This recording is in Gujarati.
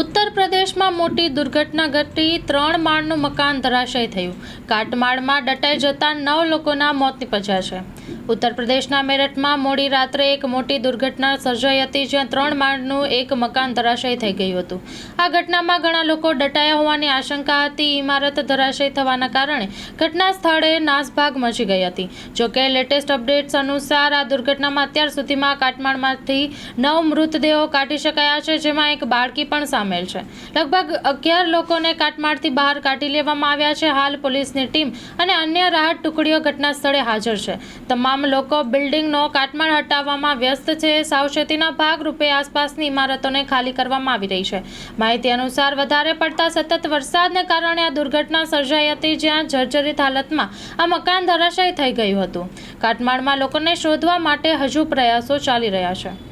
ઉત્તર પ્રદેશમાં મોટી દુર્ઘટના ઘટી ત્રણ માળનું મકાન ધરાશય થયું. કાટમાળમાં દટાઈ જતા નવ લોકોના મોત નિપજ્યા છે. ઉત્તર પ્રદેશના મેરઠમાં મોડી રાત્રે એક મોટી દુર્ઘટના સર્જાઈ હતી જ્યાં ત્રણ માળનું એક મકાન ધરાશય થઈ ગયું હતું. આ ઘટનામાં ઘણા લોકો દટાયા હોવાની આશંકા હતી. ઇમારત ધરાશય થવાના કારણે ઘટના સ્થળે નાસભાગ મચી ગઈ હતી. જોકે લેટેસ્ટ અપડેટ્સ અનુસાર આ દુર્ઘટનામાં અત્યાર સુધીમાં કાટમાળમાંથી નવ મૃતદેહો કાઢી શકાયા છે, જેમાં એક બાળકી પણ સામેલ છે. લગભગ અગિયાર લોકોને કાટમાળથી બહાર કાઢી લેવામાં આવ્યા છે. હાલ પોલીસની ટીમ અને અન્ય રાહત ટુકડીઓ ઘટના સ્થળે હાજર છે. તમામ લોકો બિલ્ડિંગનો કાટમાળ હટાવવામાં વ્યસ્ત છે. સાવચેતીના ભાગરૂપે આસપાસની ઇમારતોને ખાલી કરવામાં આવી રહી છે. માહિતી અનુસાર વધારે પડતા સતત વરસાદને કારણે આ દુર્ઘટના સર્જાઈ હતી, જ્યાં જર્જરિત હાલતમાં આ મકાન ધરાશય થઈ ગયું હતું. કાટમાળમાં લોકોને શોધવા માટે હજુ પ્રયાસો ચાલી રહ્યા છે.